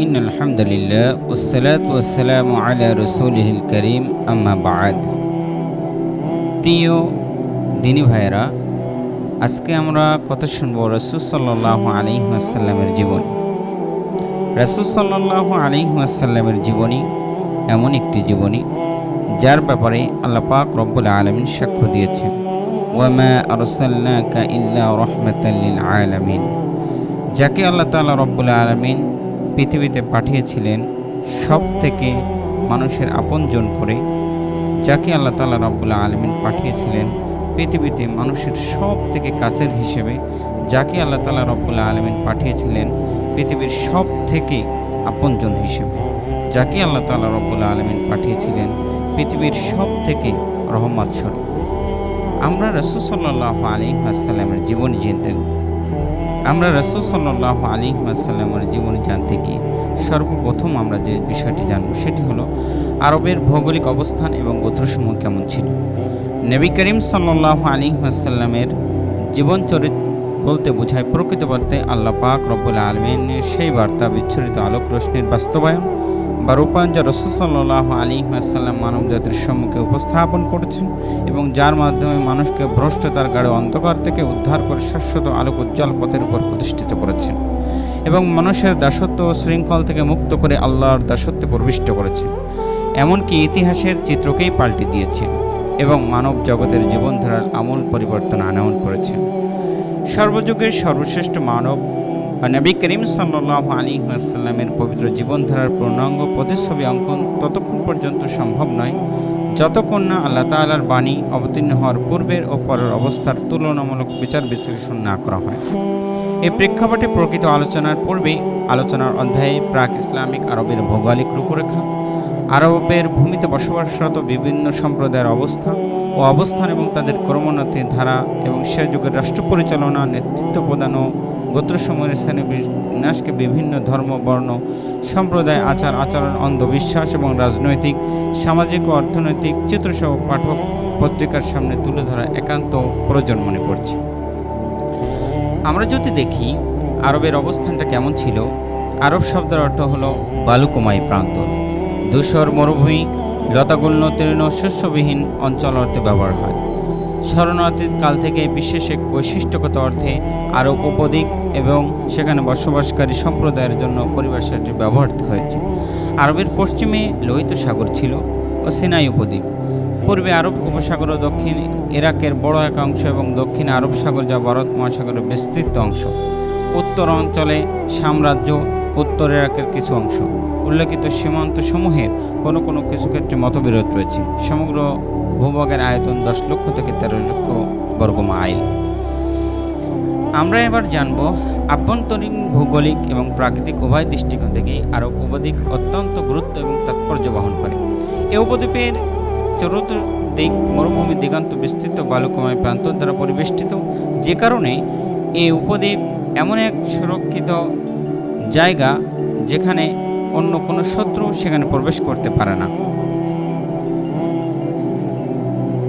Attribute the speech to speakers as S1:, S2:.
S1: إن الحمد لله والصلاة والسلام على رسوله الكريم أما بعد প্রিয় দিনী ভাইয়েরা আজকে আমরা কথা শুনব রসুল সাল্লাহ আলিহাসাল্লামের জীবনী রসুল সাল্লাহ আলিহাসাল্লামের জীবনী এমন একটি জীবনী যার ব্যাপারে আল্লাহ পাক রব্বুল আলমিন সাক্ষ্য দিয়েছেন ওয়ামা আরসাল্লাকা ইল্লা রহমাতাল্লিল আলামিন যাকে আল্লাহ তাআলা রব্বুল আলমিন পৃথিবীতে পাঠিয়েছিলেন সব থেকে মানুষের আপনজন করে, যাকে আল্লাহ তালা রব্বুল আলমিন পাঠিয়েছিলেন পৃথিবীতে মানুষের সব থেকে কাছের হিসেবে, যাকে আল্লাহ তালা রব্বুল আলমিন পাঠিয়েছিলেন পৃথিবীর সব থেকে আপনজন হিসেবে, যাকে আল্লাহ তালা রব্বুল আলমিন পাঠিয়েছিলেন পৃথিবীর সব থেকে রহমত স্বরূপ। আমরা রসুল সাল্লাহ আলী আসাল্লামের জীবনী জানতে আমরা রসুল সাল্লাহ আলী আসাল্লামের জীবনী জানতে গিয়ে সর্বপ্রথম আমরা যে বিষয়টি জানব সেটি হলো আরবের ভৌগোলিক অবস্থান এবং গোত্রসমূহ কেমন ছিল। নবী করিম সাল্লাহ আলী আসাল্লামের জীবন চরিত্র বলতে বোঝায় প্রকৃত আল্লাপাক রব্বুল আলমিনের সেই বার্তা বিচ্ছুরিত আলোক রশ্মির বাস্তবায়ন বা রূপায়ণ যা রসুল্লাহ আলী আসাল্লাম মানব জাতির সম্মুখে উপস্থাপন করেছেন এবং যার মাধ্যমে মানুষকে ভ্রষ্টতার গাঢ় অন্ধকার থেকে উদ্ধার করে শাশ্বত আলোক উজ্জ্বল পথের উপর প্রতিষ্ঠিত করেছেন এবং মানুষের দাসত্ব ও শৃঙ্খল থেকে মুক্ত করে আল্লাহর দাসত্বে প্রবিষ্ট করেছেন। এমনকি ইতিহাসের চিত্রকেই পাল্টে দিয়েছেন এবং মানব জগতের জীবনধারার আমূল পরিবর্তন আনয়ন করেছেন। সর্বযুগের সর্বশ্রেষ্ঠ মানব নবী করিম সাল্লাহ আলী আসাল্লামের পবিত্র জীবনধারার পূর্ণাঙ্গ প্রতিচ্ছবি অঙ্কন ততক্ষণ পর্যন্ত সম্ভব নয়। যতক্ষণ না আল্লাহ তালার বাণী অবতীর্ণ হওয়ার পূর্বের ও পরের অবস্থার তুলনামূলক বিচার বিশ্লেষণ না করা হয়। এই প্রেক্ষাপটে প্রকৃত আলোচনার পূর্বেই আলোচনার অধ্যায়ে প্রাক ইসলামিক আরবের ভৌগোলিক রূপরেখা, আরবের ভূমিতে বসবাসরত বিভিন্ন সম্প্রদায়ের অবস্থা ও অবস্থান এবং তাদের কর্মোন্নতির ধারা এবং সে যুগের রাষ্ট্র পরিচালনা নেতৃত্ব প্রদান ও গোত্রসমূহের শ্রেণি বিন্যাসকে বিভিন্ন ধর্ম, বর্ণ, সম্প্রদায়, আচার, আচরণ, অন্ধবিশ্বাস এবং রাজনৈতিক, সামাজিক ও অর্থনৈতিক চিত্রসহ পাঠক পত্রিকার সামনে তুলে ধরা একান্ত প্রয়োজন মনে করছে। আমরা যদি দেখি, আরবের অবস্থানটা কেমন ছিল? আরব শব্দের অর্থ হলো বালুকমাই প্রান্ত ধূসর মরুভূমি লতাগুল্ম তৃণ, শস্যবিহীন অঞ্চল অর্থে ব্যবহার হয়। শরণাতীত কাল থেকে বিশেষ এক বৈশিষ্ট্যগত অর্থে আরব উপদ্বীপ এবং সেখানে বসবাসকারী সম্প্রদায়ের জন্য পরিভাষাটি ব্যবহৃত হয়েছে। আরবের পশ্চিমে লোহিত সাগর ছিল ও সিনাই উপদ্বীপ। পূর্বে আরব উপসাগর ও দক্ষিণ ইরাকের বড় এক অংশ এবং দক্ষিণ আরব সাগর যা ভারত মহাসাগরের বিস্তৃত অংশ। উত্তর অঞ্চলে সাম্রাজ্য, উত্তর ইরাকের কিছু অংশ। উল্লেখিত সীমান্ত সমূহের কোনো কোনো কিছু ক্ষেত্রে মতবিরোধ রয়েছে। সমগ্র ভূভাগের আয়তন দশ লক্ষ থেকে তেরো লক্ষ বর্গ মাইল। আমরা এবার জানব আভ্যন্তরীণ ভৌগোলিক এবং প্রাকৃতিক উভয় দৃষ্টিকোণ থেকে আরব উপদ্বীপ অত্যন্ত গুরুত্ব এবং তাৎপর্য বহন করে। এ উপদ্বীপের চতুর্দিক মরুভূমি, দিগন্ত বিস্তৃত, বালুকময় প্রান্ত দ্বারা পরিবেষ্টিত। যে কারণে এই উপদ্বীপ এমন এক সুরক্ষিত জায়গা যেখানে অন্য কোনো শত্রু সেখানে প্রবেশ করতে পারে না।